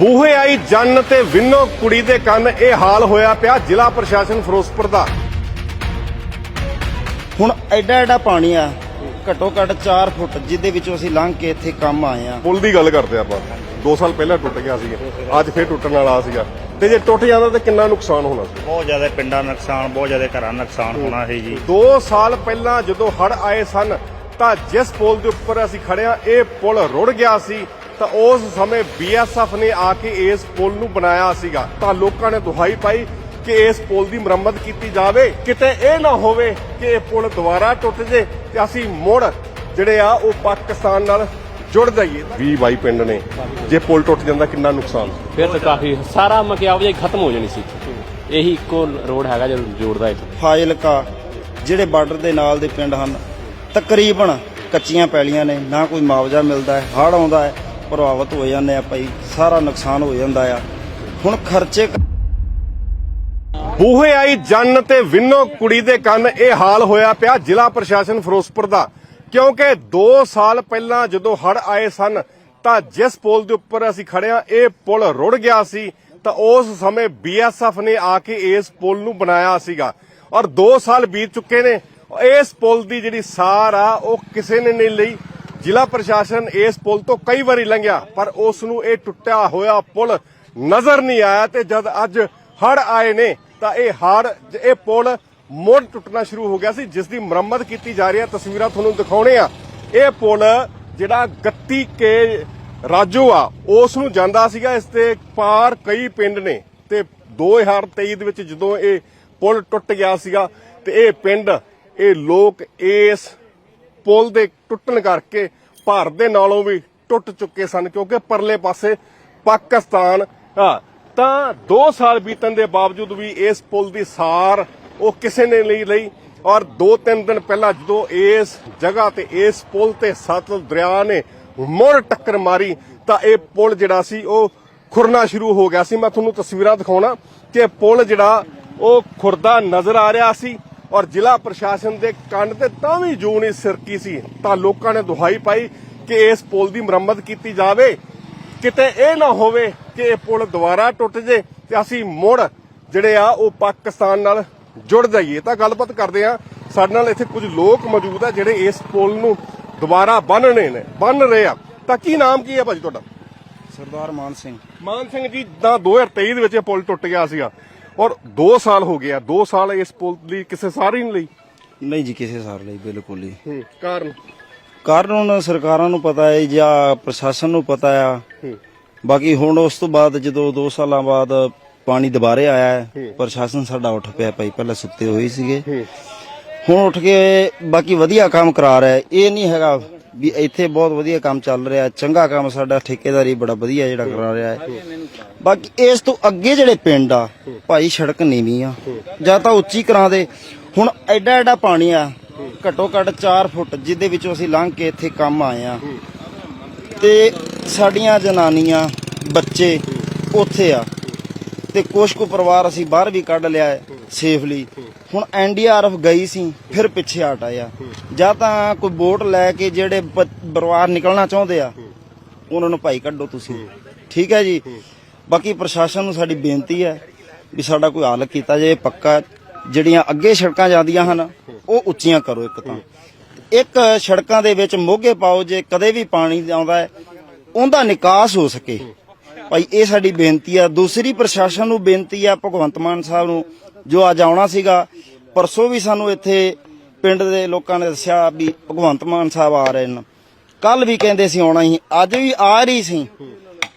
ਬੂਹੇ ਆਈ ਜੰਨ ਤੇ ਵਿੰਨੋ ਕੁੜੀ ਦੇ ਕੰਨ ਇਹ ਹਾਲ ਹੋਇਆ ਪਿਆ ਜ਼ਿਲ੍ਹਾ ਪ੍ਰਸ਼ਾਸਨ ਫਿਰੋਜ਼ਪੁਰ ਦਾ। ਹੁਣ ਐਡਾ ਐਡਾ ਪਾਣੀ ਆ ਘੱਟੋ ਘੱਟ 4 ਫੁੱਟ ਜਿਹਦੇ ਵਿੱਚੋਂ ਅਸੀਂ ਲੰਘ ਕੇ ਇੱਥੇ ਕੰਮ ਆਏ ਆ। ਪੁਲ ਦੀ ਗੱਲ ਕਰਦੇ ਆਪਾਂ। 2 ਸਾਲ ਪਹਿਲਾਂ ਟੁੱਟ ਗਿਆ ਸੀ ਅੱਜ ਫੇਰ ਟੁੱਟਣ ਵਾਲਾ ਸੀਗਾ। ਤੇ ਜੇ ਟੁੱਟ ਜਾਂਦਾ ਤਾਂ ਕਿੰਨਾ ਨੁਕਸਾਨ ਹੋਣਾ ਸੀ? ਬਹੁਤ ਜ਼ਿਆਦਾ ਪਿੰਡਾਂ ਦਾ ਨੁਕਸਾਨ ਬਹੁਤ ਜ਼ਿਆਦਾ ਘਰਾਂ ਦਾ ਨੁਕਸਾਨ ਹੋਣਾ ਹੈ ਜੀ। 2 ਸਾਲ ਪਹਿਲਾਂ ਜਦੋਂ ਹੜ ਆਏ ਸਨ ਤਾਂ ਜਿਸ ਪੁਲ ਦੇ ਉੱਪਰ ਅਸੀਂ ਖੜੇ ਆ ਇਹ ਪੁਲ ਰੁੜ ਗਿਆ ਸੀ। ਤਾਂ ਉਸ ਸਮੇਂ ਬੀਐਸਐਫ ਨੇ ਆ ਕੇ ਇਸ ਪੁਲ ਨੂੰ ਬਣਾਇਆ ਸੀਗਾ। ਤਾਂ ਲੋਕਾਂ ਨੇ ਦੁਹਾਈ ਪਾਈ ਕਿ ਇਸ ਪੁਲ ਦੀ ਮੁਰੰਮਤ ਕੀਤੀ ਜਾਵੇ। ਕਿਤੇ ਇਹ ਨਾ ਹੋਵੇ ਕਿ ਇਹ ਪੁਲ ਦੁਬਾਰਾ ਟੁੱਟ ਜੇ ਤੇ ਅਸੀਂ ਮੁੜ ਜਿਹੜੇ ਆ ਉਹ ਪਾਕਿਸਤਾਨ ਨਾਲ ਜੁੜ ਜਾਈਏ। 20 22 ਪਿੰਡ ਨੇ ਜੇ ਪੁਲ ਟੁੱਟ ਜਾਂਦਾ ਕਿੰਨਾ ਨੁਕਸਾਨ? ਫਿਰ ਤਾਂ ਕਾਫੀ ਸਾਰਾ ਮਕਿਆਵਜਾਈ ਖਤਮ ਹੋ ਜਾਣੀ ਸੀ। ਇਹੀ ਇੱਕੋ ਰੋਡ ਹੈਗਾ ਜੋ ਜੋੜਦਾ ਇੱਥੇ ਫਾਜ਼ਿਲਕਾ ਜਿਹੜੇ ਬਾਰਡਰ ਦੇ ਨਾਲ ਦੇ ਪਿੰਡ ਹਨ ਤਕਰੀਬਨ ਕੱਚੀਆਂ ਪੈਲੀਆਂ ਨੇ ਨਾ ਕੋਈ ਮੁਆਵਜ਼ਾ ਮਿਲਦਾ ਹੈ ਹੜ੍ਹ ਆਉਂਦਾ ਹੈ। ਪ੍ਰਭਾਵਿਤ ਹੋ ਜਾਂਦੇ ਆ ਭਾਈ, ਸਾਰਾ ਨੁਕਸਾਨ ਹੋ ਜਾਂਦਾ ਆ। ਹੁਣ ਖਰਚੇ ਬੂਹੇ ਆਈ ਜੰਨ ਤੇ ਵਿੰਨੋ ਕੁੜੀ ਦੇ ਕੰਨ ਇਹ ਹਾਲ ਹੋਇਆ ਪਿਆ ਜ਼ਿਲ੍ਹਾ ਪ੍ਰਸ਼ਾਸਨ ਫਿਰੋਜ਼ਪੁਰ ਦਾ। ਕਿਉਂਕਿ 2 ਸਾਲ ਪਹਿਲਾਂ ਜਦੋਂ ਹੜ ਆਏ ਸਨ, ਤਾਂ ਜਿਸ ਪੁਲ ਦੇ ਉੱਪਰ ਅਸੀਂ ਖੜਿਆ ਇਹ ਪੁਲ ਰੁੜ ਗਿਆ ਸੀ, ਤਾਂ ਉਸ ਸਮੇਂ ਬੀਐਸਐਫ ਨੇ ਆ ਕੇ ਇਸ ਪੁਲ ਨੂੰ ਬਣਾਇਆ ਸੀਗਾ। ਔਰ 2 ਸਾਲ ਬੀਤ ਚੁੱਕੇ ਨੇ, ਇਸ ਪੁਲ ਦੀ ਜਿਹੜੀ ਸਾਰ ਆ, ਉਹ ਕਿਸੇ ਨੇ ਨਹੀਂ ਲਈ। ਜ਼ਿਲ੍ਹਾ ਪ੍ਰਸ਼ਾਸਨ ਇਸ ਪੁਲ ਤੋਂ ਕਈ ਵਾਰੀ ਲੰਘਿਆ, ਪਰ ਉਸ ਨੂੰ ਇਹ ਟੁੱਟਿਆ ਹੋਇਆ ਪੁਲ ਨਜ਼ਰ ਨਹੀਂ ਆਇਆ ਤੇ ਜਦ ਅੱਜ ਹੜ ਆਏ ਨੇ, ਤਾਂ ਇਹ ਹੜ, ਇਹ ਪੁਲ ਮੁੜ ਟੁੱਟਣਾ ਸ਼ੁਰੂ ਹੋ ਗਿਆ ਸੀ ਜਿਸ ਦੀ ਮੁਰੰਮਤ ਕੀਤੀ ਜਾ ਰਹੀ ਹੈ। ਤਸਵੀਰਾਂ ਤੁਹਾਨੂੰ ਦਿਖਾਉਣੇ ਆ। ਇਹ ਪੁਲ ਜਿਹੜਾ ਗੱਤੀ ਕੇ ਰਾਜੋ ਆ ਉਸ ਨੂੰ ਜਾਂਦਾ ਸੀਗਾ, ਇਸ ਤੇ ਪਾਰ ਕਈ ਪਿੰਡ ਨੇ ਤੇ 2023 ਦੇ ਵਿੱਚ ਜਦੋਂ ਇਹ ਪੁਲ ਟੁੱਟ ਗਿਆ ਸੀਗਾ, ਤੇ ਇਹ ਪਿੰਡ, ਇਹ ਲੋਕ ਇਸ ਪੁਲ ਦੇ ਟੁੱਟਣ ਕਰਕੇ ਭਾਰਤ ਦੇ ਨਾਲੋਂ ਵੀ ਟੁੱਟ ਚੁੱਕੇ ਸਨ, ਕਿਉਂਕਿ ਪਰਲੇ ਪਾਸੇ ਪਾਕਿਸਤਾਨ ਤਾਂ 2 ਸਾਲ ਬੀਤਣ ਦੇ ਬਾਵਜੂਦ ਵੀ ਇਸ ਪੁਲ ਦੀ ਸਾਰ ਉਹ ਕਿਸੇ ਨੇ ਨਹੀਂ ਲਈ ਔਰ 2-3 ਦਿਨ ਪਹਿਲਾਂ ਜਦੋਂ ਇਸ ਜਗ੍ਹਾ ਤੇ ਇਸ ਪੁਲ ਤੇ ਸਤਲੁਜ ਦਰਿਆ ਨੇ ਮੁੜ ਟੱਕਰ ਮਾਰੀ, ਤਾਂ ਇਹ ਪੁਲ ਜਿਹੜਾ ਸੀ ਉਹ ਖੁਰਨਾ ਸ਼ੁਰੂ ਹੋ ਗਿਆ ਸੀ। ਮੈਂ ਤੁਹਾਨੂੰ ਤਸਵੀਰਾਂ ਦਿਖਾਉਣਾ ਕਿ ਪੁਲ ਜਿਹੜਾ ਉਹ ਖੁਰਦਾ ਨਜ਼ਰ ਆ ਰਿਹਾ ਸੀ। ਔਰ ਜ਼ਿਲ੍ਹਾ ਪ੍ਰਸ਼ਾਸਨ ਦੇ ਕੰਨ ਤੇ ਤਾਂ ਵੀ ਜੂ ਨਹੀਂ ਸਿਰਕੀ ਸੀ ਤਾਂ ਲੋਕਾਂ ਨੇ ਦੁਹਾਈ ਪਾਈ ਕਿ ਇਸ ਪੁਲ ਦੀ ਮੁਰੰਮਤ ਕੀਤੀ ਜਾਵੇ। ਕਿਤੇ ਇਹ ਨਾ ਹੋਵੇ ਕਿ ਇਹ ਪੁਲ ਦੁਬਾਰਾ ਟੁੱਟ ਜੇ ਤੇ ਅਸੀਂ ਮੁੜ ਜਿਹੜੇ ਆ ਉਹ ਪਾਕਿਸਤਾਨ ਨਾਲ ਜੁੜ ਜਾਈਏ। ਤਾਂ ਗੱਲਬਾਤ ਕਰਦੇ ਆ ਸਾਡੇ ਨਾਲ ਇੱਥੇ ਕੁਝ ਲੋਕ ਮੌਜੂਦ ਆ ਜਿਹੜੇ ਇਸ ਪੁਲ ਨੂੰ ਦੁਬਾਰਾ ਬੰਨਣੇ ਨੇ ਬੰਨ ਰਹੇ ਆ। ਤਾਂ ਕੀ ਨਾਮ ਕੀ ਹੈ ਭਾਜੀ ਤੁਹਾਡਾ? ਸਰਦਾਰ ਮਾਨ ਸਿੰਘ। ਮਾਨ ਸਿੰਘ ਜੀ ਦਾ 2023 ਦੇ ਵਿੱਚ ਇਹ ਪੁਲ ਟੁੱਟ ਗਿਆ ਸੀਗਾ। ਔਰ 2 ਸਾਲ ਹੋ ਗਏ ਆ 2 ਸਾਲ ਇਸ ਪੁਲ ਦੀ ਕਿਸੇ ਸਾਰੀ ਨਹੀਂ ਲਈ? ਨਹੀਂ ਜੀ ਕਿਸੇ ਸਾਰ ਲਈ ਬਿਲਕੁਲ ਹੀ ਹੂੰ ਕਾਰਨ? ਕਾਰਨ ਹੁਣ ਸਰਕਾਰਾਂ ਨੂੰ ਪਤਾ ਹੈ ਜਾਂ ਪ੍ਰਸ਼ਾਸਨ ਨੂੰ ਪਤਾ ਆ। ਹੂੰ। ਬਾਕੀ ਹੁਣ ਉਸ ਤੋਂ ਬਾਅਦ ਜਦੋਂ 2 ਸਾਲਾਂ ਬਾਅਦ ਪਾਣੀ ਦੁਬਾਰੇ ਆਇਆ ਹੈ ਪ੍ਰਸ਼ਾਸਨ ਸਾਡਾ ਉੱਠ ਪਿਆ ਭਾਈ ਪਹਿਲਾਂ ਸੁੱਤੇ ਹੋਏ ਸੀਗੇ। ਹੁਣ ਉੱਠ ਕੇ ਬਾਕੀ ਵਧੀਆ ਕੰਮ ਕਰਾ ਰਿਹਾ ਹੈ। ਇਹ ਨਹੀਂ ਹੈਗਾ ਵੀ ਇੱਥੇ ਬਹੁਤ ਵਧੀਆ ਕੰਮ ਚੱਲ ਰਿਹਾ, ਚੰਗਾ ਕੰਮ ਸਾਡਾ, ਠੇਕੇਦਾਰੀ ਬੜਾ ਵਧੀਆ ਜਿਹੜਾ ਕਰਾ ਰਿਹਾ ਹੈ। ਬਾਕੀ ਇਸ ਤੋਂ ਅੱਗੇ ਜਿਹੜੇ ਪਿੰਡ ਆ, ਭਾਈ ਸੜਕ ਨੀਵੀਂ ਆ। ਜਾਂ ਤਾਂ ਉੱਚੀ ਕਰਾ ਦੇ। ਹੁਣ ਐਡਾ ਐਡਾ ਪਾਣੀ ਆ, ਘੱਟੋ ਘੱਟ 4 ਫੁੱਟ, ਜਿਹਦੇ ਵਿੱਚੋਂ ਅਸੀਂ ਲੰਘ ਕੇ ਇੱਥੇ ਕੰਮ ਆਏ ਆ। ਤੇ ਸਾਡੀਆਂ ਜਨਾਨੀਆਂ, ਬੱਚੇ ਉੱਥੇ ਆ। ਤੇ ਕੁਛ ਕੁ ਪਰਿਵਾਰ ਅਸੀਂ ਬਾਹਰ ਵੀ ਕੱਢ ਲਿਆ ਸੇਫਲੀ ਹੁਣ ਐਨਡੀਆਰਐਫ ਗਈ ਸੀ, ਫਿਰ ਪਿੱਛੇ ਹਟ ਆਇਆ। ਜਾਂ ਤਾਂ ਕੋਈ ਵੋਟ ਲੈ ਕੇ ਜਿਹੜੇ ਪਰਿਵਾਰ ਨਿਕਲਣਾ ਚਾਹੁੰਦੇ ਆ, ਉਹਨਾਂ ਨੂੰ ਭਾਈ ਕੱਢੋ ਤੁਸੀਂ। ਠੀਕ ਹੈ ਜੀ? ਬਾਕੀ ਪ੍ਰਸ਼ਾਸਨ ਨੂੰ ਸਾਡੀ ਬੇਨਤੀ ਹੈ ਵੀ ਸਾਡਾ ਕੋਈ ਹੱਲ ਕੀਤਾ ਜਾਏ, ਪੱਕਾ। ਜਿਹੜੀਆਂ ਅੱਗੇ ਸੜਕਾਂ ਜਾਂਦੀਆਂ ਹਨ, ਉਹ ਉੱਚੀਆਂ ਕਰੋ ਇੱਕ ਤਾਂ। ਇੱਕ ਸੜਕਾਂ ਦੇ ਵਿੱਚ ਮੋਗੇ ਪਾਓ, ਜੇ ਕਦੇ ਵੀ ਪਾਣੀ ਆਉਂਦਾ ਹੈ, ਉਹਦਾ ਨਿਕਾਸ ਹੋ ਸਕੇ। ਭਾਈ, ਇਹ ਸਾਡੀ ਬੇਨਤੀ ਆ। ਦੂਸਰੀ ਪ੍ਰਸ਼ਾਸਨ ਨੂੰ ਬੇਨਤੀ ਆ, ਭਗਵੰਤ ਮਾਨ ਸਾਹਿਬ ਨੂੰ, ਜੋ ਅੱਜ ਆਉਣਾ ਸੀਗਾ, ਪਰਸੋਂ ਵੀ ਸਾਨੂੰ ਇੱਥੇ ਪਿੰਡ ਦੇ ਲੋਕਾਂ ਨੇ ਦੱਸਿਆ ਵੀ ਭਗਵੰਤ ਮਾਨ ਸਾਹਿਬ ਆ ਰਹੇ ਨੇ। ਕੱਲ ਵੀ ਕਹਿੰਦੇ ਸੀ ਆਉਣਾ ਸੀ ਅੱਜ ਵੀ ਆ ਰਹੀ ਸੀ।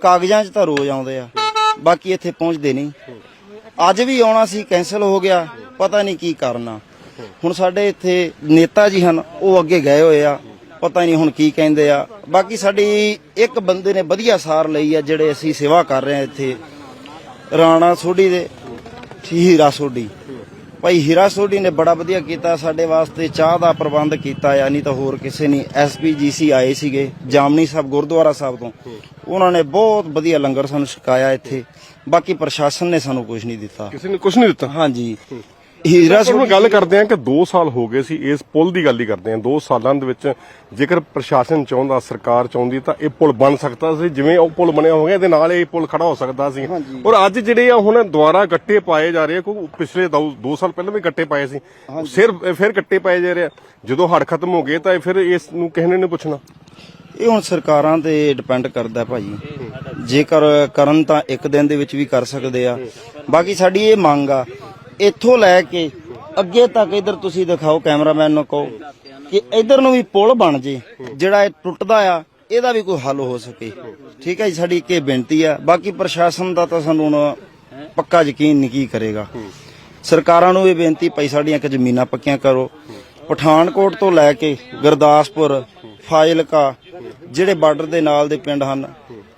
ਕਾਗਜ਼ਾਂ 'ਚ ਤਾਂ ਰੋਜ਼ ਆਉਂਦੇ ਆ, ਬਾਕੀ ਇੱਥੇ ਪਹੁੰਚਦੇ ਨਹੀਂ। ਅੱਜ ਵੀ ਆਉਣਾ ਸੀ ਕੈਨਸਲ ਹੋ ਗਿਆ, ਪਤਾ ਨਹੀਂ ਕੀ ਕਰਨਾ। ਹੁਣ ਸਾਡੇ ਇੱਥੇ ਨੇਤਾ ਜੀ ਹਨ, ਉਹ ਅੱਗੇ ਗਏ ਹੋਏ ਆ। ਪਤਾ ਨਹੀਂ ਹੁਣ ਕੀ ਕਹਿੰਦੇ ਆ। ਬਾਕੀ ਸਾਡੀ ਇੱਕ ਬੰਦੇ ਨੇ ਵਧੀਆ ਸਾਰ ਲਈ ਆ ਜਿਹੜੇ ਅਸੀਂ ਸੇਵਾ ਕਰ ਰਹੇ ਆ ਇੱਥੇ। ਰਾਣਾ ਸੋਢੀ ਦੇ ਹੀਰਾ ਸੋਢੀ। ਭਾਈ ਹੀਰਾ ਸੋਢੀ ਨੇ ਬੜਾ ਵਧੀਆ ਕੀਤਾ ਸਾਡੇ ਵਾਸਤੇ ਚਾਹ ਦਾ ਪ੍ਰਬੰਧ ਕੀਤਾ ਆ। ਨਹੀਂ ਤਾਂ ਹੋਰ ਕਿਸੇ ਨਹੀਂ ਐਸਪੀਜੀਸੀ ਆਏ ਸੀਗੇ ਜਾਮਨੀ ਸਾਹਿਬ ਗੁਰਦੁਆਰਾ ਸਾਹਿਬ ਤੋਂ। ਉਹਨਾਂ ਨੇ ਬਹੁਤ ਵਧੀਆ ਲੰਗਰ ਸਾਨੂੰ ਛਕਾਇਆ ਇੱਥੇ। ਬਾਕੀ ਪ੍ਰਸ਼ਾਸਨ ਨੇ ਸਾਨੂੰ ਕੁਝ ਨਹੀਂ ਦਿੱਤਾ। ਕਿਸੇ ਨੇ ਕੁਝ ਨਹੀਂ ਦਿੱਤਾ? ਹਾਂਜੀ। ਹੀਰਾ ਹੁਣ ਗੱਲ ਕਰਦੇ ਹਾਂ ਕਿ 2 ਸਾਲ ਹੋ ਗਏ ਸੀ ਇਸ ਪੁਲ ਦੀ ਗੱਲ ਹੀ ਕਰਦੇ ਹਾਂ। 2 ਸਾਲਾਂ ਦੇ ਵਿੱਚ ਜੇਕਰ ਪ੍ਰਸ਼ਾਸਨ ਚਾਹੁੰਦਾ ਸਰਕਾਰ ਚਾਹੁੰਦੀ ਤਾਂ ਇਹ ਪੁਲ ਬਣ ਸਕਦਾ ਸੀ। ਜਿਵੇਂ ਉਹ ਪੁਲ ਬਣਿਆ ਹੋ ਗਿਆ ਇਹਦੇ ਨਾਲ ਇਹ ਪੁਲ ਖੜਾ ਹੋ ਸਕਦਾ ਸੀ। ਔਰ ਅੱਜ ਜਿਹੜੇ ਆ ਹੁਣ ਦੁਬਾਰਾ ਗੱਟੇ ਪਾਏ ਜਾ ਰਹੇ ਆ ਕਿਉਂਕਿ ਪਿਛਲੇ 2 ਸਾਲ ਪਹਿਲਾਂ ਵੀ ਗੱਟੇ ਪਾਏ ਸੀ। ਫਿਰ ਫਿਰ ਗੱਟੇ ਪਾਏ ਜਾ ਰਹੇ ਆ। ਜਦੋਂ ਹੜ ਖਤਮ ਹੋ ਗਏ ਤਾਂ ਫਿਰ ਇਸ ਨੂੰ ਕਿਸੇ ਨੇ ਪੁੱਛਣਾ। ਇਹ ਹੁਣ ਸਰਕਾਰਾਂ ਤੇ ਡਿਪੈਂਡ ਕਰਦਾ ਭਾਜੀ। ਜੇਕਰ ਕਰਨ ਤਾਂ ਇੱਕ ਦਿਨ ਦੇ ਵਿੱਚ ਵੀ ਕਰ ਸਕਦੇ ਆ। ਬਾਕੀ ਸਾਡੀ ਇਹ ਮੰਗ ਆ ਇੱਥੋਂ ਲੈ ਕੇ ਅੱਗੇ ਤੱਕ ਇਧਰ ਤੁਸੀਂ ਦਿਖਾਓ ਕੈਮਰਾਮੈਨ ਨੂੰ ਕਹੋ ਕਿ ਇਧਰ ਨੂੰ ਵੀ ਪੁਲ ਬਣ ਜੇ, ਜਿਹੜਾ ਇਹ ਟੁੱਟਦਾ ਆ, ਇਹਦਾ ਵੀ ਕੋਈ ਹੱਲ ਹੋ ਸਕੇ। ਠੀਕ ਹੈ ਜੀ, ਸਾਡੀ ਇੱਕ ਇਹ ਬੇਨਤੀ ਆ। ਬਾਕੀ ਪ੍ਰਸ਼ਾਸਨ ਦਾ ਤਾਂ ਸਾਨੂੰ ਹੁਣ ਪੱਕਾ ਯਕੀਨ ਨਹੀਂ ਕੀ ਕਰੇਗਾ। ਸਰਕਾਰਾਂ ਨੂੰ ਇਹ ਬੇਨਤੀ ਪਈ ਸਾਡੀਆਂ ਕਿ ਜ਼ਮੀਨਾਂ ਪੱਕੀਆਂ ਕਰੋ। ਪਠਾਨਕੋਟ ਤੋਂ ਲੈ ਕੇ ਗੁਰਦਾਸਪੁਰ, ਫਾਜ਼ਿਲਕਾ, ਜਿਹੜੇ ਬਾਰਡਰ ਦੇ ਨਾਲ ਦੇ ਪਿੰਡ ਹਨ,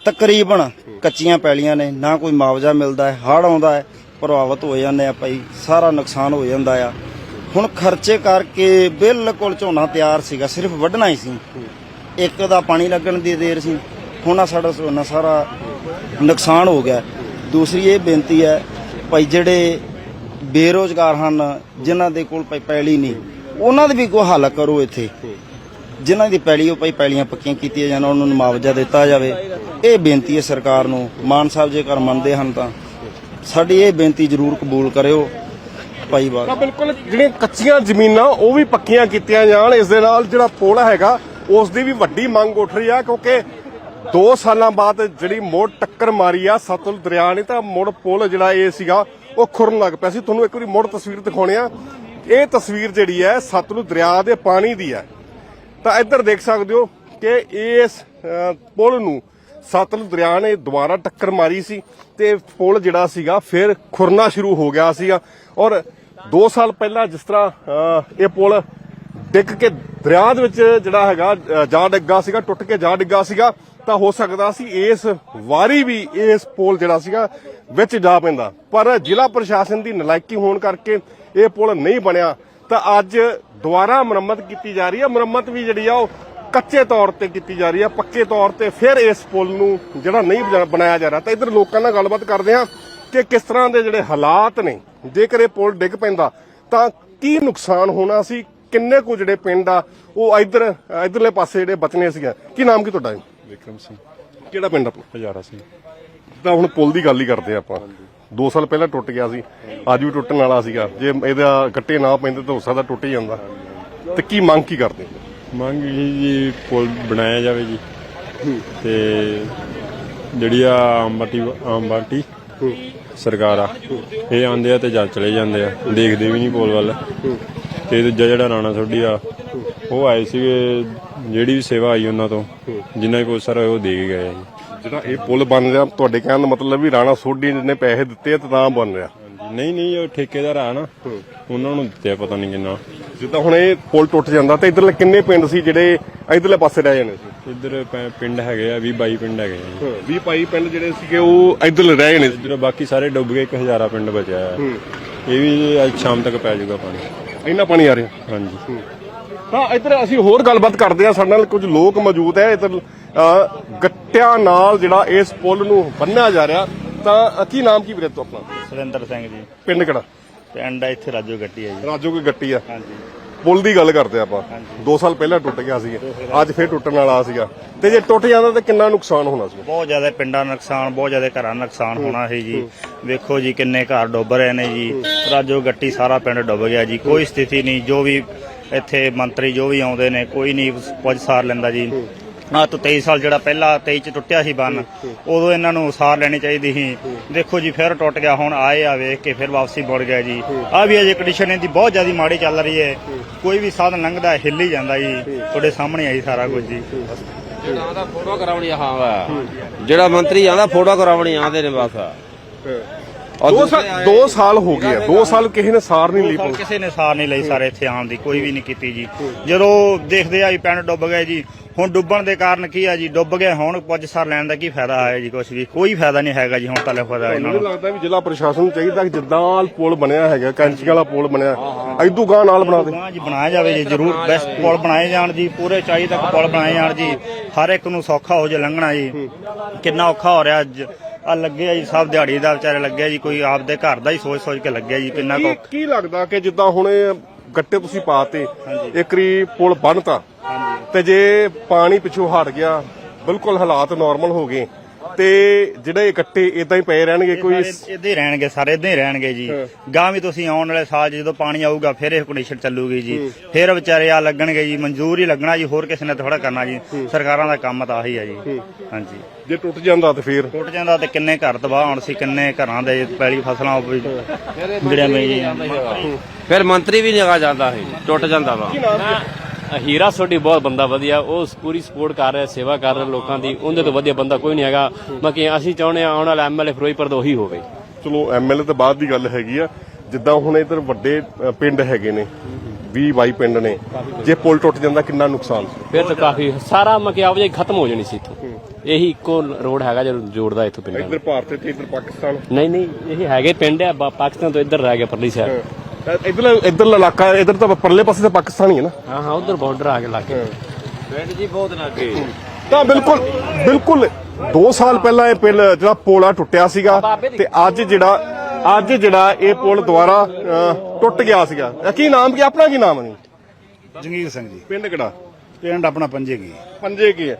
ਤਕਰੀਬਨ ਕੱਚੀਆਂ ਪੈਲੀਆਂ ਨੇ, ਨਾ ਕੋਈ ਮੁਆਵਜ਼ਾ ਮਿਲਦਾ ਹੈ ਹੜ ਆਉਂਦਾ ਹੈ। ਪ੍ਰਭਾਵਿਤ ਹੋ ਜਾਂਦੇ ਆ ਭਾਈ, ਸਾਰਾ ਨੁਕਸਾਨ ਹੋ ਜਾਂਦਾ ਆ। ਹੁਣ ਖਰਚੇ ਕਰਕੇ ਬਿਲਕੁਲ ਝੋਨਾ ਤਿਆਰ ਸੀਗਾ, ਸਿਰਫ ਵੱਢਣਾ ਹੀ ਸੀ। ਇੱਕ ਦਾ ਪਾਣੀ ਲੱਗਣ ਦੀ ਦੇਰ ਸੀ, ਹੁਣ ਆ ਸਾਡਾ ਝੋਨਾ ਸਾਰਾ ਨੁਕਸਾਨ ਹੋ ਗਿਆ। ਦੂਸਰੀ ਇਹ ਬੇਨਤੀ ਹੈ, ਭਾਈ ਜਿਹੜੇ ਬੇਰੋਜ਼ਗਾਰ ਹਨ, ਜਿਨ੍ਹਾਂ ਦੇ ਕੋਲ ਭਾਈ ਪੈਲੀ ਨਹੀਂ, ਉਹਨਾਂ ਦੇ ਵੀ ਕੋਈ ਹੱਲ ਕਰੋ ਇੱਥੇ। ਜਿਨ੍ਹਾਂ ਦੀ ਪੈਲੀ, ਉਹ ਭਾਈ ਪੈਲੀਆਂ ਪੱਕੀਆਂ ਕੀਤੀਆਂ ਜਾਣ, ਉਹਨਾਂ ਨੂੰ ਮੁਆਵਜ਼ਾ ਦਿੱਤਾ ਜਾਵੇ। ਇਹ ਬੇਨਤੀ ਹੈ ਸਰਕਾਰ ਨੂੰ, ਮਾਨ ਸਾਹਿਬ ਜੇਕਰ ਮੰਨਦੇ ਹਨ ਤਾਂ। ਸਾਡੀ ਇਹ ਬੇਨਤੀ ਜ਼ਰੂਰ ਕਬੂਲ ਕਰਿਓ ਭਾਈ ਬਾਤ ਤਾਂ ਬਿਲਕੁਲ ਜਿਹੜੀਆਂ ਕੱਚੀਆਂ ਜ਼ਮੀਨਾਂ ਉਹ ਵੀ ਪੱਕੀਆਂ ਕੀਤੀਆਂ ਜਾਣ। ਇਸ ਦੇ ਨਾਲ ਜਿਹੜਾ ਪੁਲ ਹੈਗਾ ਉਸ ਦੀ ਵੀ ਵੱਡੀ ਮੰਗ ਉੱਠ ਰਹੀ ਆ ਕਿਉਂਕਿ 2 ਸਾਲਾਂ ਬਾਅਦ ਜਿਹੜੀ ਮੋੜ ਟੱਕਰ ਮਾਰੀ ਆ ਸਤਲੁਜ ਦਰਿਆ ਨੇ ਤਾਂ ਮੁੜ ਪੁਲ ਜਿਹੜਾ ਇਹ ਸੀਗਾ ਉਹ ਖੁਰਨ ਲੱਗ ਪਿਆ ਸੀ। ਤੁਹਾਨੂੰ ਇੱਕ ਵਾਰੀ ਮੁੜ ਤਸਵੀਰ ਦਿਖਾਉਣੇ ਆ। ਇਹ ਤਸਵੀਰ ਜਿਹੜੀ ਹੈ ਸਤਲੁਜ ਦਰਿਆ ਦੇ ਪਾਣੀ ਦੀ ਹੈ। ਤਾਂ ਇੱਧਰ ਦੇਖ ਸਕਦੇ ਹੋ ਕਿ ਇਸ ਅ, ਪੁਲ ਨੂੰ ਸਤਲੁਜ ਦਰਿਆ ਨੇ ਦੁਬਾਰਾ ਟੱਕਰ ਮਾਰੀ ਸੀ ਤੇ ਪੁਲ ਜਿਹੜਾ ਸੀਗਾ ਫਿਰ ਖੁਰਨਾ ਸ਼ੁਰੂ ਹੋ ਗਿਆ ਸੀਗਾ। ਔਰ 2 ਸਾਲ ਪਹਿਲਾਂ ਜਿਸ ਤਰ੍ਹਾਂ ਇਹ ਪੁਲ ਡਿੱਗ ਕੇ ਦਰਿਆ ਦੇ ਵਿੱਚ ਜਿਹੜਾ ਹੈਗਾ ਜਾ ਡਿੱਗਾ ਸੀਗਾ, ਟੁੱਟ ਕੇ ਜਾ ਡਿੱਗਾ ਸੀਗਾ, ਤਾਂ ਹੋ ਸਕਦਾ ਸੀ ਇਸ ਵਾਰੀ ਵੀ ਇਸ ਪੁਲ ਜਿਹੜਾ ਸੀਗਾ ਵਿੱਚ ਜਾ ਪੈਂਦਾ। ਪਰ ਜ਼ਿਲ੍ਹਾ ਪ੍ਰਸ਼ਾਸਨ ਦੀ ਨਲਾਇਕੀ ਹੋਣ ਕਰਕੇ ਇਹ ਪੁਲ ਨਹੀਂ ਬਣਿਆ। ਤਾਂ ਅੱਜ ਦੁਬਾਰਾ ਮੁਰੰਮਤ ਕੀਤੀ ਜਾ ਰਹੀ ਹੈ। ਮੁਰੰਮਤ ਵੀ ਜਿਹੜੀ ਆ ਉਹ ਕੱਚੇ ਤੌਰ ਤੇ ਕੀਤੀ ਜਾ ਰਹੀ ਹੈ ਪੱਕੇ ਤੌਰ ਤੇ ਫਿਰ ਇਸ ਪੁਲ ਨੂੰ ਜਿਹੜਾ ਨਹੀਂ ਬਣਾ- ਬਣਾਇਆ ਜਾ ਰਿਹਾ। ਤਾਂ ਇਧਰ ਲੋਕਾਂ ਨਾਲ ਗੱਲਬਾਤ ਕਰਦੇ ਹਾਂ ਕਿ ਕਿਸ ਤਰ੍ਹਾਂ ਦੇ ਜਿਹੜੇ ਹਾਲਾਤ ਨੇ ਜੇਕਰ ਇਹ ਪੁਲ ਡਿੱਗ ਪੈਂਦਾ ਤਾਂ ਕੀ ਨੁਕਸਾਨ ਹੋਣਾ ਸੀ? ਕਿੰਨੇ ਕੁ ਜਿਹੜੇ ਪਿੰਡ ਆ ਉਹ ਇਧਰ ਇਧਰਲੇ ਪਾਸੇ ਜਿਹੜੇ ਬਚਨੇ ਸੀਗੇ? ਕੀ ਨਾਮ ਕੀ ਤੁਹਾਡਾ ਵਿਕਰਮ ਸਿੰਘ। ਕਿਹੜਾ ਪਿੰਡ ਆਪਣਾ? ਹਜ਼ਾਰਾ ਸਿੰਘ। ਤਾਂ ਹੁਣ ਪੁਲ ਦੀ ਗੱਲ ਹੀ ਕਰਦੇ ਆਪਾਂ। 2 ਸਾਲ ਪਹਿਲਾਂ ਟੁੱਟ ਗਿਆ ਸੀ ਅੱਜ ਵੀ ਟੁੱਟਣ ਵਾਲਾ ਸੀਗਾ। ਜੇ ਇਹਦਾ ਕੱਟੇ ਨਾ ਪੈਂਦੇ ਤਾਂ ਹੋ ਸਕਦਾ ਟੁੱਟ ਹੀ ਜਾਂਦਾ। ਤੇ ਕੀ ਮੰਗ ਕੀ ਕਰਦੇ? ਮੰਗ ਇਹ ਜੀ ਪੁਲ ਬਣਾਇਆ ਜਾਵੇ ਜੀ। ਤੇ ਜਿਹੜੀ ਆ ਅੰਬਾਟੀ ਅੰਬਾਟੀ ਸਰਕਾਰ ਆ ਇਹ ਆਂਦੇ ਆ ਤੇ ਜਾ ਚਲੇ ਜਾਂਦੇ ਆ। ਦੇਖਦੇ ਵੀ ਨਹੀਂ ਪੁਲ ਵੱਲ। ਤੇ ਦੂਜਾ ਜਿਹੜਾ ਰਾਣਾ ਸੋਢੀ ਆ ਉਹ ਆਏ ਸੀਗੇ ਜਿਹੜੀ ਵੀ ਸੇਵਾ ਆਈ ਉਹਨਾਂ ਤੋਂ ਜਿੰਨਾ ਪੁੱਛਰ ਹੋਇਆ ਉਹ ਦੇ ਕੇ ਗਏ ਆ ਜੀ। ਜਿਹੜਾ ਇਹ ਪੁਲ ਬਣ ਰਿਹਾ ਤੁਹਾਡੇ ਕਹਿਣ ਦਾ ਮਤਲਬ ਵੀ ਰਾਣਾ ਸੋਢੀ ਨੇ ਪੈਸੇ ਦਿੱਤੇ ਆ ਤਾਂ ਬਣ ਰਿਹਾ। ਨਹੀਂ ਨਹੀਂ ਉਹ ਠੇਕੇਦਾਰ ਆ ਨਾ ਉਹਨਾਂ ਨੂੰ ਦਿੱਤੇ ਪਤਾ ਨਹੀਂ ਕਿੰਨਾ। ਜਿੱਦਾਂ ਹੁਣ ਇਹ ਪੁਲ ਟੁੱਟ ਜਾਂਦਾ ਤਾਂ ਇਧਰਲੇ ਕਿੰਨੇ ਪਿੰਡ ਸੀ ਜਿਹੜੇ ਇਧਰਲੇ ਪਾਸੇ ਰਹਿ ਜਾਣੇ ਸੀ? ਇੱਧਰ ਪ- ਪਿੰਡ ਹੈਗੇ ਆ 20 22 ਪਿੰਡ ਹੈਗੇ ਆ। ਜੀ 20 ਪਾਈ ਪਿੰਡ ਜਿਹੜੇ ਸੀਗੇ ਉਹ ਇਧਰਲੇ ਰਹਿ ਜਾਣੇ ਸੀ। ਇੱਧਰ ਬਾਕੀ ਸਾਰੇ ਡੁੱਬ ਗਏ ਇੱਕ ਹਜ਼ਾਰਾ ਪਿੰਡ ਬਚਿਆ ਆ ਇਹ ਵੀ ਅੱਜ ਸ਼ਾਮ ਤੱਕ ਪੈ ਜਾਊਗਾ ਪਾਣੀ। ਇੰਨਾ ਪਾਣੀ ਆ ਰਿਹਾ? ਹਾਂਜੀ। ਤਾਂ ਇੱਧਰ ਅਸੀਂ ਹੋਰ ਗੱਲਬਾਤ ਕਰਦੇ ਹਾਂ ਸਾਡੇ ਨਾਲ ਕੁਝ ਲੋਕ ਮੌਜੂਦ ਹੈ ਇੱਧਰ ਅ, ਗੱਟਿਆਂ ਨਾਲ ਜਿਹੜਾ ਇਸ ਪੁਲ ਨੂੰ ਬੰਨਿਆ ਜਾ ਰਿਹਾ। ਤਾਂ ਅ, ਕੀ ਨਾਮ ਕੀ ਵੀਰੇ ਤੋਂ ਆਪਣਾ? ਸੁਰਿੰਦਰ ਸਿੰਘ ਜੀ। ਪਿੰਡ ਕਿਹੜਾ? ਪਿੰਡ ਆ ਇੱਥੇ ਰਾਜੋ ਗੱਟੀ ਹੈ ਜੀ। ਰਾਜੋ ਕੋਈ ਗੱਟੀ ਆ? ਹਾਂਜੀ। ਪੁਲ ਦੀ ਗੱਲ ਕਰਦੇ ਆਪਾਂ। 2 ਸਾਲ ਪਹਿਲਾਂ ਟੁੱਟ ਗਿਆ ਸੀ ਅੱਜ ਫੇਰ ਟੁੱਟਣ ਵਾਲਾ ਸੀਗਾ। ਤੇ ਜੇ ਟੁੱਟ ਜਾਂਦਾ ਤਾਂ ਕਿੰਨਾ ਨੁਕਸਾਨ ਹੋਣਾ ਸੀ ਬਹੁਤ ਜ਼ਿਆਦਾ ਪਿੰਡਾਂ ਦਾ ਨੁਕਸਾਨ ਬਹੁਤ ਜ਼ਿਆਦਾ ਘਰਾਂ ਦਾ ਨੁਕਸਾਨ ਹੋਣਾ ਹੈ ਜੀ ਵੇਖੋ ਜੀ ਕਿੰਨੇ ਘਰ ਡੁੱਬ ਰਹੇ ਨੇ ਜੀ। ਰਾਜੋ ਗੱਟੀ ਸਾਰਾ ਪਿੰਡ ਡੁੱਬ ਗਿਆ ਜੀ। ਕੋਈ ਸਥਿਤੀ ਨਹੀਂ ਜੋ ਵੀ ਇੱਥੇ ਮੰਤਰੀ ਜੋ ਵੀ ਆਉਂਦੇ ਨੇ ਕੋਈ ਨਹੀਂ ਕੁਝ ਸਾਰ ਲੈਂਦਾ ਜੀ। ਆ ਤੋਂ 23 ਸਾਲ ਜਿਹੜਾ ਪਹਿਲਾਂ 23 ਚ ਟੁੱਟਿਆ ਸੀ ਬੰਨ ਉਦੋਂ ਇਹਨਾਂ ਨੂੰ ਸਾਰ ਲੈਣੀ ਚਾਹੀਦੀ ਸੀ। ਦੇਖੋ ਜੀ ਫਿਰ ਟੁੱਟ ਗਿਆ ਹੁਣ ਆਏ ਆ ਵੇਖ ਕੇ ਫਿਰ ਵਾਪਸੀ ਮੁੜ ਗਿਆ ਜੀ। ਆ ਵੀ ਅਜੇ ਕੰਡੀਸ਼ਨ ਇਹਦੀ ਬਹੁਤ ਜ਼ਿਆਦਾ ਮਾੜੀ ਚੱਲ ਰਹੀ ਹੈ। ਕੋਈ ਵੀ ਸਾਧਨ ਲੰਘਦਾ ਹਿੱਲ ਹੀ ਜਾਂਦਾ ਜੀ। ਤੁਹਾਡੇ ਸਾਹਮਣੇ ਆਈ ਸਾਰਾ ਕੁਝ ਜੀ। ਆਂਦਾ ਫੋਟੋ ਕਰਾਉਣੀ ਆ, ਹਾਂ ਵਾ। ਜਿਹੜਾ ਮੰਤਰੀ ਆਂਦਾ ਫੋਟੋ ਕਰਾਉਣੀ ਆਂਦੇ ਨੇ ਬਸ। ਔਰ 2 ਦੂਸਰੇ ਸਾਲ ਆਏ 2 ਸਾਲ ਹੋ ਗਏ 2 ਸਾਲ ਕਿਸੇ ਨੇ ਸਾਰ ਨਹੀਂ ਲਈ ਕਿਸੇ ਨੇ ਸਾਰ ਨਹੀਂ ਲਈ ਸਾਰੇ ਇੱਥੇ ਆਉਣ ਦੀ ਕੋਈ ਵੀ ਨਹੀਂ ਕੀਤੀ ਜੀ। ਜਦੋਂ ਦੇਖਦੇ ਆ ਵੀ ਪਿੰਡ ਡੁੱਬ ਗਏ ਜੀ ਹੁਣ ਡੁੱਬਣ ਦੇ ਕਾਰਨ ਕੀ ਆ ਜੀ? ਡੁੱਬ ਗਏ ਹੁਣ ਕੁਝ ਸਾਰ ਲੈਣ ਦਾ ਕੀ ਫਾਇਦਾ ਹੈ ਜੀ ਕੁਝ ਵੀ? ਕੋਈ ਫਾਇਦਾ ਨਹੀਂ ਹੈਗਾ ਜੀ ਹੁਣ ਤਾਂ ਲਿਖਦਾ ਇਹਨਾਂ ਮੈਨੂੰ ਨੂੰ। ਲੱਗਦਾ ਵੀ ਜ਼ਿਲ੍ਹਾ ਪ੍ਰਸ਼ਾਸਨ ਨੂੰ ਚਾਹੀਦਾ ਕਿ ਜਿੱਦਾਂ ਪੁਲ ਬਣਿਆ ਹੈਗਾ ਕੈਂਚੀ ਵਾਲਾ ਪੁਲ ਬਣਿਆ ਐਦੂ ਗਾਂ ਨਾਲ ਬਣਾ ਦੇ। ਹਾਂ ਜੀ ਬਣਾਇਆ ਜਾਵੇ ਜੀ ਜ਼ਰੂਰ। ਬੈਸਟ ਪੁਲ ਬਣਾਏ ਜਾਣ ਜੀ ਪੂਰੇ ਚਾਈ ਤੱਕ ਪੁਲ ਬਣਾਏ ਜਾਣ ਜੀ। ਹਰ ਇੱਕ ਨੂੰ ਸੌਖਾ ਹੋ ਜੇ ਲੰਘਣਾ ਜੀ। ਕਿੰਨਾ ਔਖਾ ਹੋ ਰਿਹਾ ਅੱਜ। ਆ ਲੱਗੇ ਆ ਜੀ ਸਭ ਦਿਹਾੜੀ ਦਾ ਵਿਚਾਰੇ ਲੱਗੇ ਆ ਜੀ ਕੋਈ ਆਪਦੇ ਘਰ ਦਾ ਹੀ ਸੋਚ ਸੋਚ ਕੇ ਲੱਗਿਆ ਜੀ ਕਿੰਨਾ ਕੁ ਲੱਗਦਾ ਕਿ ਜਿੱਦਾਂ ਹੁਣ ਇਹ ਗੱਟੇ ਤੁਸੀਂ ਪਾਤੇ ਇੱਕਰੀ ਪੁਲ ਬੰਨਤਾ ਤੇ ਜੇ ਪਾਣੀ ਪਿੱਛੋਂ ਹਟ ਗਿਆ ਬਿਲਕੁਲ ਹਾਲਾਤ ਨਾਰਮਲ ਹੋ ਗਏ। ਤੇ ਜਿਹੜੇ ਗੱਟੇ ਇਦਾਂ ਹੀ ਪਏ ਰਹਿਣਗੇ ਕੋਈ ਇਦਾਂ ਹੀ ਰਹਿਣਗੇ ਸਾਰੇ ਇਦਾਂ ਹੀ ਰਹਿਣਗੇ ਜੀ। ਗਾਂ ਵੀ ਤੁਸੀਂ ਆਉਣ ਵਾਲੇ ਸਾਲ 'ਚ ਜਦੋਂ ਪਾਣੀ ਆਊਗਾ ਫਿਰ ਇਹ ਕੰਡੀਸ਼ਨ ਚੱਲੂਗੀ ਜੀ। ਫਿਰ ਵਿਚਾਰੇ ਆ ਲੱਗਣਗੇ ਜੀ ਮਨਜ਼ੂਰ ਹੀ ਲੱਗਣਾ ਜੀ ਹੋਰ ਕਿਸੇ ਨੇ ਥੋੜਾ ਕਰਨਾ ਜੀ। ਸਰਕਾਰਾਂ ਦਾ ਕੰਮ ਤਾਂ ਆਹੀ ਹੈ ਜੀ। ਹਾਂਜੀ। ਜੇ ਟੁੱਟ ਜਾਂਦਾ ਤੇ ਫੇਰ? ਟੁੱਟ ਜਾਂਦਾ ਤੇ ਕਿੰਨੇ ਘਰ ਤਬਾਹ ਹੋਣ ਸੀ ਕਿੰਨੇ ਘਰਾਂ ਦੇ ਪੈਲੀ ਫਸਲਾਂ ਜਿਹੜੀਆਂ ਜੀ। ਫਿਰ ਮੰਤਰੀ ਵੀ ਨਿਗਾ ਜਾਂਦਾ ਹੈ ਟੁੱਟ ਜਾਂਦਾ ਵਾ। ਹੀਰਾ ਸੋਢੀ ਬਹੁਤ ਬੰਦਾ ਵਧੀਆ ਉਹ ਪੂਰੀ ਸਪੋਰਟ ਕਰ ਰਿਹਾ ਸੇਵਾ ਕਰ ਰਿਹਾ ਲੋਕਾਂ ਦੀ ਉਹਦੇ ਤੋਂ ਵਧੀਆ ਬੰਦਾ ਕੋਈ ਨਹੀਂ ਹੈਗਾ। ਬਾਕੀ ਅਸੀਂ ਚਾਹੁੰਦੇ ਹਾਂ ਆਉਣ ਵਾਲਾ ਐਮਐਲਏ ਫਿਰੋਜ਼ਪੁਰ ਦਾ ਉਹੀ ਹੋਵੇ। ਚਲੋ ਐਮਐਲਏ ਤੋਂ ਬਾਅਦ ਦੀ ਗੱਲ ਹੈਗੀ ਆ। ਜਿੱਦਾਂ ਹੁਣ ਇਧਰ ਵੱਡੇ ਪਿੰਡ ਹੈਗੇ ਨੇ 20 22 ਪਿੰਡ ਨੇ ਜੇ ਪੁਲ ਟੁੱਟ ਜਾਂਦਾ ਕਿੰਨਾ ਨੁਕਸਾਨ? ਫਿਰ ਤਾਂ ਕਾਫੀ ਸਾਰਾ ਮਕਿਆਵ ਜੀ ਖਤਮ ਹੋ ਜਾਣੀ ਸੀ ਇੱਥੋਂ। ਇਹੀ ਇੱਕੋ ਰੋਡ ਹੈਗਾ ਜਿਹੜਾ ਜੋੜਦਾ ਇੱਥੋਂ ਪਿੰਡਾਂ। ਇੱਧਰ ਭਾਰਤ ਤੇ ਇੱਧਰ ਪਾਕਿਸਤਾਨ। ਨਹੀਂ ਨਹੀਂ ਇਹ ਹੈਗੇ ਪਿੰਡ ਆ ਪਾਕਿਸਤਾਨ ਤੋਂ ਇੱਧਰ ਰਹਿ ਗਿਆ ਪਰਲੀ ਸਾਈਡ ਇਧਰਲਾ ਇਧਰਲਾ ਇਲਾਕਾ ਇਧਰ ਤਾਂ ਪਰਲੇ ਪਾਸੇ ਤਾਂ ਪਾਕਿਸਤਾਨ ਹੀ ਹੈ ਨਾ। ਹਾਂ ਹਾਂ ਉਧਰ ਬਾਰਡਰ ਆ ਕੇ ਲਾ ਕੇ ਤਾਂ ਬਿਲਕੁਲ ਬਿਲਕੁਲ 2 ਸਾਲ ਪਹਿਲਾਂ ਇਹ ਪਿੰਡ ਜਿਹੜਾ ਪੋਲਾ ਟੁੱਟਿਆ ਸੀਗਾ ਤੇ ਅੱਜ ਜਿਹੜਾ ਅੱਜ ਜਿਹੜਾ ਇਹ ਪੁਲ ਦੁਆਰਾ ਟੁੱਟ ਗਿਆ ਸੀਗਾ। ਇਹ ਕੀ ਨਾਮ ਕੀ ਆਪਣਾ ਕੀ ਨਾਮ ਹੈ ਜੰਗੀਰ ਸਿੰਘ ਜੀ। ਪਿੰਡ ਕਿਹੜਾ? ਪਿੰਡ ਆਪਣਾ ਪੰਜੇ ਕੀ ਪੰਜੇ ਕੀ ਹੈ।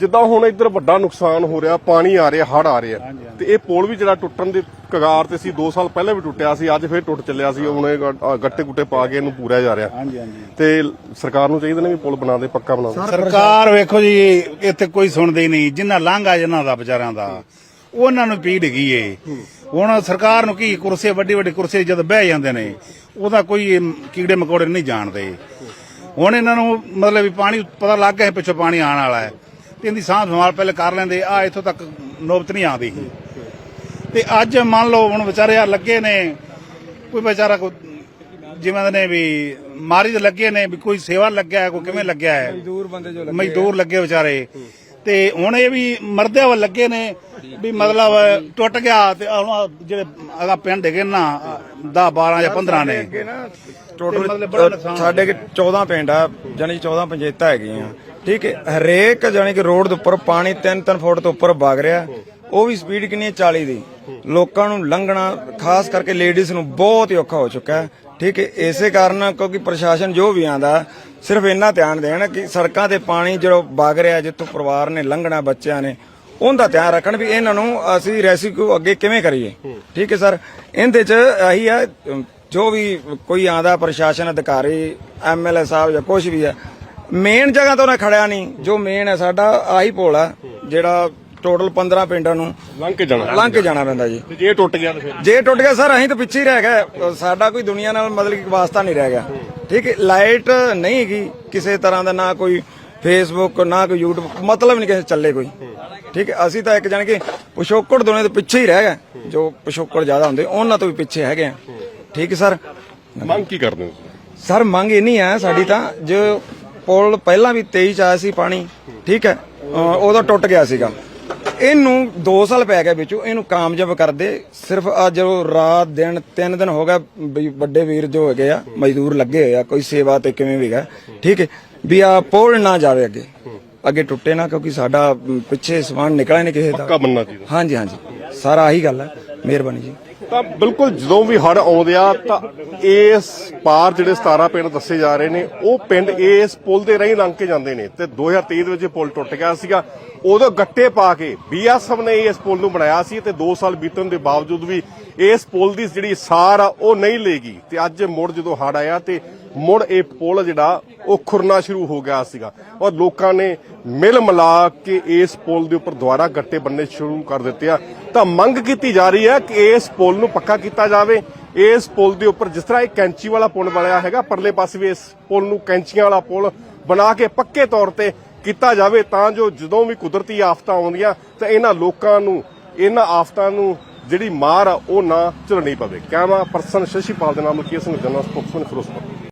ਜਿੱਦਾਂ ਹੁਣ ਇੱਧਰ ਵੱਡਾ ਨੁਕਸਾਨ ਹੋ ਰਿਹਾ ਪਾਣੀ ਆ ਰਿਹਾ ਹੜ ਆ ਰਿਹਾ ਤੇ ਇਹ ਪੁਲ ਵੀ ਜਿਹੜਾ ਟੁੱਟਣ ਦੇ ਕਗਾਰ ਤੇ ਸੀ 2 ਸਾਲ ਪਹਿਲਾਂ ਵੀ ਟੁੱਟਿਆ ਸੀ ਅੱਜ ਫੇਰ ਟੁੱਟ ਚੱਲਿਆ ਸੀ ਹੁਣ ਇਹ ਗ- ਅ, ਗੱਟੇ ਗੁੱਟੇ ਪਾ ਕੇ ਇਹਨੂੰ ਪੂਰਿਆ ਜਾ ਰਿਹਾ। ਹਾਂਜੀ ਹਾਂਜੀ। ਤੇ ਸਰਕਾਰ ਨੂੰ ਚਾਹੀਦਾ ਨੇ ਵੀ ਪੁਲ ਬਣਾ ਦੇ ਪੱਕਾ ਬਣਾ ਦੇ। ਸਰਕਾਰ ਵੇਖੋ ਜੀ ਇੱਥੇ ਕੋਈ ਸੁਣਦੀ ਨਹੀਂ ਜਿੰਨਾ ਲਾਂਘਾ ਜਿਨ੍ਹਾਂ ਦਾ ਵਿਚਾਰਿਆਂ ਦਾ ਉਹਨਾਂ ਨੂੰ ਪੀੜ ਗਈ ਏ। ਹੁਣ ਸਰਕਾਰ ਨੂੰ ਕੀ ਕੁਰਸੀ ਵੱਡੀ ਵੱਡੀ ਕੁਰਸੀ ਜਦ ਬਹਿ ਜਾਂਦੇ ਨੇ ਉਹਦਾ ਕੋਈ ਕੀੜੇ ਮਕੌੜੇ ਨਹੀਂ ਜਾਣਦੇ। ਹੁਣ ਇਹਨਾਂ ਨੂੰ ਮਤਲਬ ਵੀ ਪਾਣੀ ਪਤਾ ਲੱਗ ਗਿਆ ਪਿੱਛੋਂ ਪਾਣੀ ਆਉਣ ਵਾਲਾ ਹੈ। ਤੇ ਇਹਦੀ ਸਾਂਭ ਸੰਭਾਲ ਪਹਿਲੇ ਕਰ ਲੈਂਦੇ ਆ ਇੱਥੋਂ ਤੱਕ ਨੌਬਤ ਨਹੀਂ ਆਉਂਦੀ ਸੀ। ਤੇ ਅੱਜ ਮੰਨ ਲਓ ਹੁਣ ਵਿਚਾਰੇ ਆ ਲੱਗੇ ਨੇ ਕੋਈ ਵਿਚਾਰਾ ਕੋਈ ਜਿਵੇਂ ਨੇ ਵੀ ਮਾਰੀ ਦੇ ਲੱਗੇ ਨੇ ਵੀ ਕੋਈ ਸੇਵਾ ਲੱਗਿਆ ਕੋਈ ਕਿਵੇਂ ਲੱਗਿਆ ਹੈ? ਮਜ਼ਦੂਰ ਬੰਦੇ ਜੋ ਲੱਗੇ ਮਜ਼ਦੂਰ ਲੱਗੇ ਵਿਚਾਰੇ। ਤੇ ਹੁਣ ਇਹ ਵੀ ਮਰਦਿਆਂ ਵੱਲ ਲੱਗੇ ਨੇ ਵੀ ਮਤਲਬ ਟੁੱਟ ਗਿਆ ਤੇ ਆਹ ਜਿਹੜੇ ਅਗਾ ਪਿੰਡ ਹੈਗੇ ਨਾ 10 12 ਜਾਂ 15 ਨੇ। ਟੋਟਲ ਸਾਡੇ ਕਿ 14 ਪਿੰਡ ਆ ਜਾਨੀ 14 ਪੰਚਾਇਤਾਂ ਹੈਗੀਆਂ। ਠੀਕ ਹੈ, ਹਰੇਕ ਜਾਨੀ ਕਿ ਰੋਡ ਦੇ ਉੱਪਰ ਪਾਣੀ 3-3 ਫੁੱਟ ਤੋਂ ਉੱਪਰ ਵਗ ਰਿਹਾ। ਉਹ ਵੀ ਸਪੀਡ ਕਿੰਨੀ ਹੈ? 40 ਦੀ। ਲੋਕਾਂ ਨੂੰ ਲੰਘਣਾ, ਖਾਸ ਕਰਕੇ ਲੇਡੀਜ਼ ਨੂੰ ਬਹੁਤ ਹੀ ਔਖਾ ਹੋ ਚੁੱਕਾ ਹੈ। ਠੀਕ ਹੈ, ਇਸੇ ਕਾਰਨ ਕਿਉਂਕਿ ਪ੍ਰਸ਼ਾਸਨ ਜੋ ਵੀ ਆਂਦਾ, ਸਿਰਫ ਇੰਨਾ ਧਿਆਨ ਦੇਣ ਕਿ ਸੜਕਾਂ ਤੇ ਪਾਣੀ ਜਿਹੜਾ ਵਗ ਰਿਹਾ, ਜਿੱਥੋਂ ਪਰਿਵਾਰ ਨੇ ਲੰਘਣਾ, ਬੱਚਿਆਂ ਨੇ, ਉਹਦਾ ਧਿਆਨ ਰੱਖਣ ਵੀ ਇਹਨਾਂ ਨੂੰ ਅਸੀਂ ਰੈਸਕਿਊ ਅੱਗੇ ਕਿਵੇਂ ਕਰੀਏ। ਠੀਕ ਹੈ, ਸਰ? ਇਹਦੇ ਚ ਆਹੀ ਆ, ਜੋ ਵੀ ਕੋਈ ਆਂਦਾ, ਪ੍ਰਸ਼ਾਸਨ ਅਧਿਕਾਰੀ ਐਮਐਲਏ ਸਾਹਿਬ ਜਾਂ ਕੁਝ ਵੀ ਹੈ ਮੇਨ ਜਗ੍ਹਾ ਤੋਂ ਨਾ ਖੜਿਆ ਨਹੀਂ। ਜੋ ਮੇਨ ਹੈ ਸਾਡਾ ਆਹੀ ਪੁਲ ਆ ਜਿਹੜਾ ਟੋਟਲ 15 ਪਿੰਡਾਂ ਨੂੰ ਲੰਘ ਕੇ ਜਾਣਾ। ਲੰਘ ਕੇ ਜਾਣਾ ਪੈਂਦਾ ਜੀ। ਤੇ ਜੇ ਇਹ ਟੁੱਟ ਗਿਆ ਤਾਂ ਫਿਰ? ਜੇ ਟੁੱਟ ਗਿਆ ਸਰ ਅਸੀਂ ਤਾਂ ਪਿੱਛੇ ਹੀ ਰਹਿ ਗਏ। ਸਾਡਾ ਕੋਈ ਦੁਨੀਆ ਨਾਲ ਮਤਲਬ ਕਿ ਵਾਸਤਾ ਨਹੀਂ ਰਹਿ ਗਿਆ। ਠੀਕ ਹੈ ਲਾਈਟ ਨਹੀਂ ਹੈਗੀ ਕਿਸੇ ਤਰ੍ਹਾਂ ਦਾ ਨਾ ਕੋਈ ਫੇਸਬੁੱਕ ਨਾ ਕੋਈ YouTube ਮਤਲਬ ਨਹੀਂ ਕਿਸੇ ਚੱਲੇ ਕੋਈ। ਠੀਕ ਹੈ ਅਸੀਂ ਤਾਂ ਇੱਕ ਜਾਣ ਕੇ ਪਿਛੋਕੜ ਦੁਨੀਆ ਦੇ ਪਿੱਛੇ ਹੀ ਰਹਿ ਗਏ। ਜੋ ਪਿਛੋਕੜ ਜ਼ਿਆਦਾ ਹੁੰਦੇ ਉਹਨਾਂ ਤੋਂ ਵੀ ਪਿੱਛੇ ਹੈਗੇ ਆ। ਠੀਕ ਹੈ ਸਰ? ਮੰਗ ਕੀ ਕਰਦੇ ਹੋ ਸਰ ਮੰਗ ਇੰਨੀ ਹੈ ਸਾਡੀ ਤਾਂ ਜੋ ਪੁਲ ਪਹਿਲਾਂ ਵੀ 23 ਚ ਆਇਆ ਸੀ ਪਾਣੀ ਠੀਕ ਹੈ ਅਹ ਉਦੋਂ ਟੁੱਟ ਗਿਆ ਸੀਗਾ। ਇਹਨੂੰ 2 ਸਾਲ ਪੈ ਗਏ ਵਿੱਚੋਂ ਇਹਨੂੰ ਕਾਮਯਾਬ ਕਰਦੇ ਸਿਰਫ ਅੱਜ ਉਹ ਰਾਤ ਦਿਨ 3 ਦਿਨ ਹੋ ਗਿਆ ਵੱਡੇ ਵੀਰ ਜੋ ਹੈਗੇ ਆ ਮਜ਼ਦੂਰ ਲੱਗੇ ਹੋਏ ਆ ਕੋਈ ਸੇਵਾ ਤੇ ਕਿਵੇਂ ਵੀ ਗਾ ਠੀਕ ਹੈ ਵੀ ਆ ਪੁਲ ਨਾ ਜਾਵੇ ਅੱਗੇ। ਅੱਗੇ ਟੁੱਟੇ ਨਾ ਕਿਉਂਕਿ ਸਾਡਾ ਪਿੱਛੇ ਸਮਾਨ ਨਿਕਲਿਆ ਨਹੀਂ ਕਿਸੇ ਪੱਕਾ ਦਾ ਬੰਨਣਾ ਚਾਹੀਦਾ। ਹਾਂਜੀ ਹਾਂਜੀ ਸਾਰਾ ਆਹੀ ਗੱਲ ਹੈ ਮਿਹਰਬਾਨੀ ਜੀ। ਤਾਂ ਬਿਲਕੁਲ ਜਦੋਂ ਵੀ ਹੜ ਆਉਂਦੇ ਆ, ਤਾਂ ਇਸ ਪਾਰ ਜਿਹੜੇ 17 ਪਿੰਡ ਦੱਸੇ ਜਾ ਰਹੇ ਨੇ, ਉਹ ਪਿੰਡ ਇਸ ਪੁਲ ਦੇ ਰਾਹੀਂ ਲੰਘ ਕੇ ਜਾਂਦੇ ਨੇ ਤੇ 2023 ਦੇ ਵਿੱਚ ਪੁਲ ਟੁੱਟ ਗਿਆ ਸੀਗਾ। ਉਦੋਂ ਗੱਟੇ ਪਾ ਕੇ ਬੀਐਸਐਫ ਨੇ ਇਸ ਪੁਲ ਨੂੰ ਬਣਾਇਆ ਸੀ ਤੇ 2 ਸਾਲ ਬੀਤਣ ਦੇ ਬਾਵਜੂਦ ਵੀ ਇਸ ਪੁਲ ਦੀ ਜਿਹੜੀ ਸਾਰ ਆ, ਉਹ ਨਹੀਂ ਲੇਗੀ। ਤੇ ਅੱਜ ਮੁੜ ਜਦੋਂ ਹੜ ਆਇਆ ਤੇ ਮੁੜ ਇਹ ਪੁਲ ਜਿਹੜਾ, ਉਹ ਖੁਰਨਾ ਸ਼ੁਰੂ ਹੋ ਗਿਆ ਸੀਗਾ। ਔਰ ਲੋਕਾਂ ਨੇ ਮਿਲ ਮਿਲਾ ਕੇ ਇਸ ਪੁਲ ਦੇ ਉੱਪਰ ਦੁਬਾਰਾ ਗੱਟੇ ਬੰਨੇ ਸ਼ੁਰੂ ਕਰ ਦਿੱਤੇ ਆ। ਤਾਂ ਮੰਗ ਕੀਤੀ ਜਾ ਰਹੀ ਹੈ ਕਿ ਇਸ ਪੁਲ ਪੁਲ ਨੂੰ ਪੱਕਾ ਕੀਤਾ ਜਾਵੇ। ਇਸ ਪੁਲ ਦੇ ਉੱਪਰ ਜਿਸ ਤਰ੍ਹਾਂ ਇਹ ਕੈਂਚੀ ਵਾਲਾ ਪੁਲ ਬਣਿਆ ਹੈਗਾ, ਪਰਲੇ ਪਾਸੇ ਵੀ ਇਸ ਪੁਲ ਨੂੰ ਕੈਂਚੀਆਂ ਵਾਲਾ ਪੁਲ ਬਣਾ ਕੇ ਪੱਕੇ ਤੌਰ ਤੇ ਕੀਤਾ ਜਾਵੇ ਤਾਂ ਜੋ ਜਦੋਂ ਵੀ ਕੁਦਰਤੀ ਆਫਤਾਂ ਆਉਂਦੀਆਂ ਤਾਂ ਇਹਨਾਂ ਲੋਕਾਂ ਨੂੰ, ਇਹਨਾਂ ਆਫਤਾਂ ਨੂੰ ਜਿਹੜੀ ਮਾਰ ਆ ਉਹ ਨਾ ਝੱਲਣੀ ਪਵੇ। ਕੈਮਰਾ ਪਰਸਨ ਸ਼ਸ਼ੀਪਾਲ ਦੇ ਨਾਮ ਕੀ ਸਿੰਘ, ਜਨਰਲ ਸਪੋਕਸਮੈਨ ਫਿਰੋਜ਼ਪੁਰ।